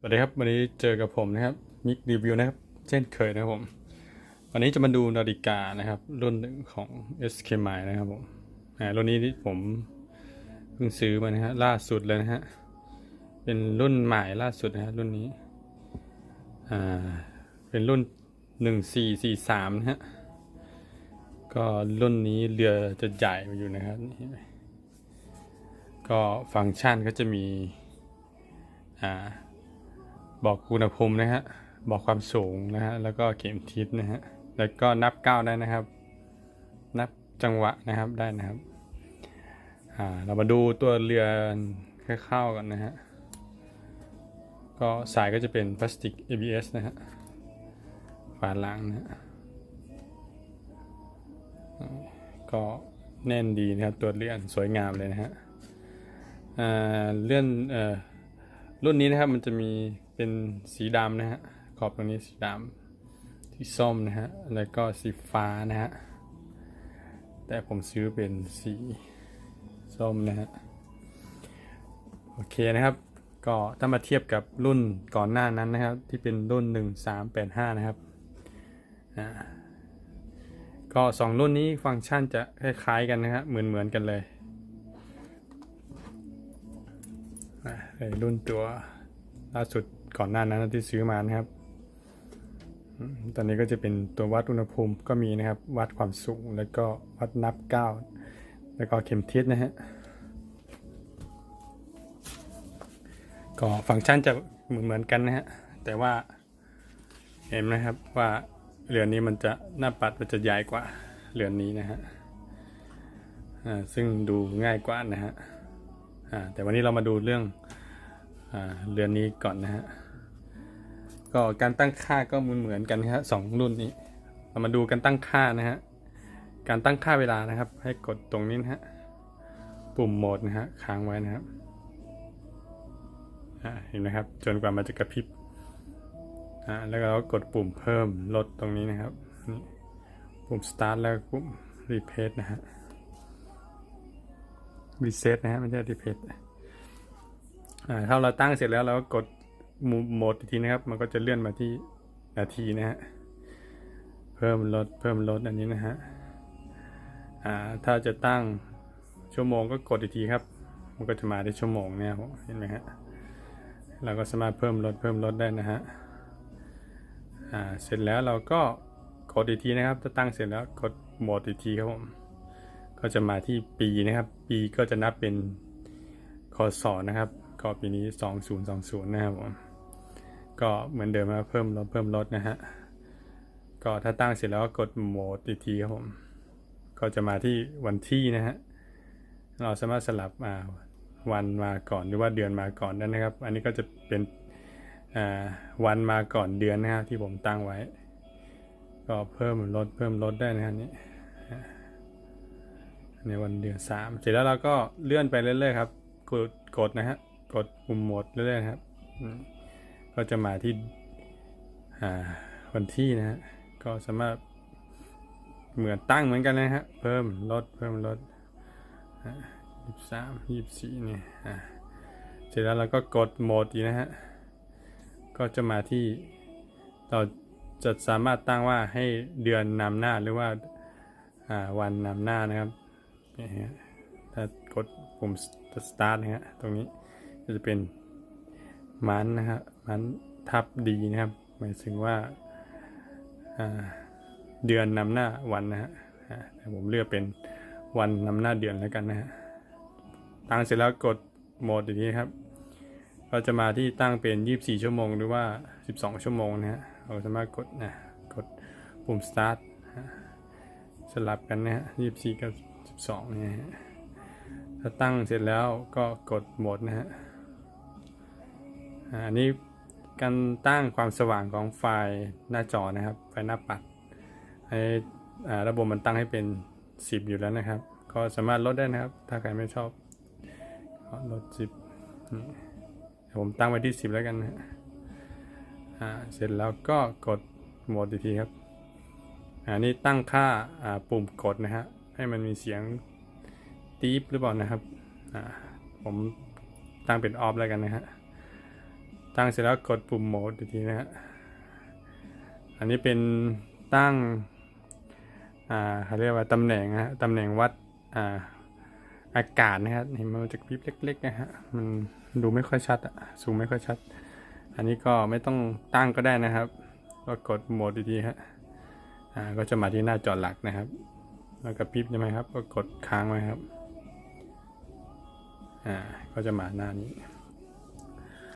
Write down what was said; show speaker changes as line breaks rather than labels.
สวัสดีครับ วันนี้เจอกับผมนะครับมิกรีวิวนะครับ เช่นเคยนะครับผม วันนี้จะมาดูนาฬิกานะครับ รุ่นหนึ่งของ SK m i นะครับผมอ่ารุ่นนี้ที่ผมเพิ่งซื้อมานะฮะล่าสุดเลยนะฮะเป็นรุ่นใหม่ล่าสุดนะฮะรุ่นนี้อ่าเป็นรุ่น1443นะฮะก็รุ่นนี้เรือจะใหญ่อยู่นะครับก็ฟังก์ชันก็จะมีอ่า บอกอุณหภูมินะฮะ บอกความสูงนะฮะ แล้วก็เข็มทิศนะฮะ แล้วก็นับก้าวได้นะครับ นับจังหวะนะครับได้นะครับ อ่า เรามาดูตัวเรือคร่าวๆกันนะฮะ ก็สายก็จะเป็นพลาสติก ABS นะฮะ ฝาหล่างนะฮะ ก็แน่นดีนะครับ ตัวเรือนสวยงามเลยนะฮะอ่าเลื่อนเอ่อรุ่นนี้นะครับมันจะมี เป็นสีดำนะฮะ ขอบตรงนี้สีดำสีส้มนะฮะ แล้วก็สีฟ้านะฮะ แต่ผมซื้อเป็นสีส้มนะฮะ โอเคนะครับ ก็ถ้ามาเทียบกับรุ่นก่อนหน้านั้นนะครับ ที่เป็นรุ่น 1385 นะครับอ่าก็สองรุ่นนี้ฟังก์ชันจะคล้ายๆกันนะครับเหมือนเหมือนๆกันเลยอะรุ่นตัวล่าสุด ก่อนหน้านั้นที่ซื้อมานะครับ ตอนนี้ก็จะเป็นตัววัดอุณหภูมิก็มีนะครับ วัดความสูงแล้วก็วัดนับก้าวแล้วก็เข็มทิศนะฮะก็ฟังก์ชันจะเหมือนเหมือนกันนะฮะแต่ว่าเห็นนะครับว่าเรือนนี้มันจะหน้าปัดมันจะใหญ่กว่าเรือนนี้นะฮะอ่าซึ่งดูง่ายกว่านะฮะอ่าแต่วันนี้เรามาดูเรื่อง เรือนนี้ก่อนนะฮะ ก็การตั้งค่าก็เหมือนเหมือนกันนะฮะสองรุ่นนี้ เรามาดูการตั้งค่านะฮะ การตั้งค่าเวลานะครับ ให้กดตรงนี้นะฮะ ปุ่มโหมดนะฮะ ค้างไว้นะครับอ่าเห็นไหมครับ จนกว่ามันจะกระพริบอ่าแล้วเรากดปุ่มเพิ่มลดตรงนี้นะครับนี่ปุ่ม start แล้วปุ่ม repeat นะฮะรีเซ็ตนะฮะไม่ใช่รีเพทอ่า ถ้าเราตั้งเสร็จแล้วเราก็กดโหมดอีกทีนะครับ มันก็จะเลื่อนมาที่นาทีนะฮะ เพิ่มลดเพิ่มลดอันนี้นะฮะ อ่า ถ้าจะตั้งชั่วโมงก็กดอีกทีครับ มันก็จะมาที่ชั่วโมงเนี่ยเห็นไหมฮะ เราก็สามารถเพิ่มลดเพิ่มลดได้นะฮะ อ่า เสร็จแล้วเราก็กดอีกทีนะครับ ถ้าตั้งเสร็จแล้วกดโหมดอีกทีครับผม ก็จะมาที่ปีนะครับ ปีก็จะนับเป็นคศนะครับ ก็ปีนี้ 2020 นะครับผม ก็เหมือนเดิมนะเพิ่มลดเพิ่มลดนะฮะ ก็ถ้าตั้งเสร็จแล้วก็กดโหมดอีกทีครับผม ก็จะมาที่วันที่นะฮะ เราสามารถสลับอ่าวันมาก่อนหรือว่าเดือนมาก่อนได้นะครับ อันนี้ก็จะเป็นวันมาก่อนเดือนนะฮะที่ผมตั้งไว้ ก็เพิ่มลดเพิ่มลดได้นะครับนี่ในวันเดือนสามเสร็จแล้วเราก็เลื่อนไปเรื่อยๆครับ กดกดนะฮะ กดปุ่มโหมดเรื่อยๆนะครับอืมก็จะมาที่อ่าวันที่นะฮะ ก็สามารถเหมือนตั้งเหมือนกันนะฮะ เพิ่มลดเพิ่มลดยี่สามยี่สี่เนี่ยอ่าเสร็จแล้วเราก็กดโหมดอีกนะฮะ ก็จะมาที่เราจะสามารถตั้งว่าให้เดือนนำหน้าหรือว่าอ่าวันนำหน้านะครับนี่ฮะถ้ากดปุ่ม start นะฮะตรงนี้ ก็จะเป็นมันนะฮะมันทับดีนะครับ หมายถึงว่าาเดือนนำหน้าวันนะฮะแต่ผมเลือกเป็นวันนำหน้าเดือนแล้วกันนะฮะตั้งเสร็จแล้วกดโหมดอย่างนี้ครับก็จะมาที่ตั้งเป็น 24 ชั่วโมงหรือว่า 12 ชั่วโมงนะฮะเราสามารถกดนะกดปุ่ม start สลับกันนะฮะยี่สี่กับสิบสองเนี่ยฮะถ้าตั้งเสร็จแล้วก็กดโหมดนะฮะ อันนี้การตั้งความสว่างของไฟล์หน้าจอนะครับ ไฟหน้าปัดให้ระบบมันตั้งให้เป็น 10 อยู่แล้วนะครับ ก็สามารถลดได้นะครับ ถ้าใครไม่ชอบลด 10 ผมตั้งไว้ที่ 10 แล้วกันนะเสร็จแล้วก็กดโหมดอีกทีครับอันนี้ตั้งค่าปุ่มกดนะฮะให้มันมีเสียงตีฟหรือเปล่านะครับผมตั้งเป็นออฟแล้วกันนะฮะ ตั้งเสร็จแล้วกดปุ่มโหมดอีกทีนะฮะอันนี้เป็นตั้งอ่าเขาเรียกว่าตำแหน่งนะฮะตำแหน่งวัดอ่าอากาศนะครับเห็นมันจะกริบเล็กๆนะฮะมันดูไม่ค่อยชัดอะซูมไม่ค่อยชัด อันนี้ก็ไม่ต้องตั้งก็ได้นะครับ ก็กดโหมดดีๆฮะอ่าก็จะมาที่หน้าจอหลักนะครับ แล้วก็พิบใช่ไหมครับ ก็กดค้างไว้ครับอ่าก็จะมาหน้านี้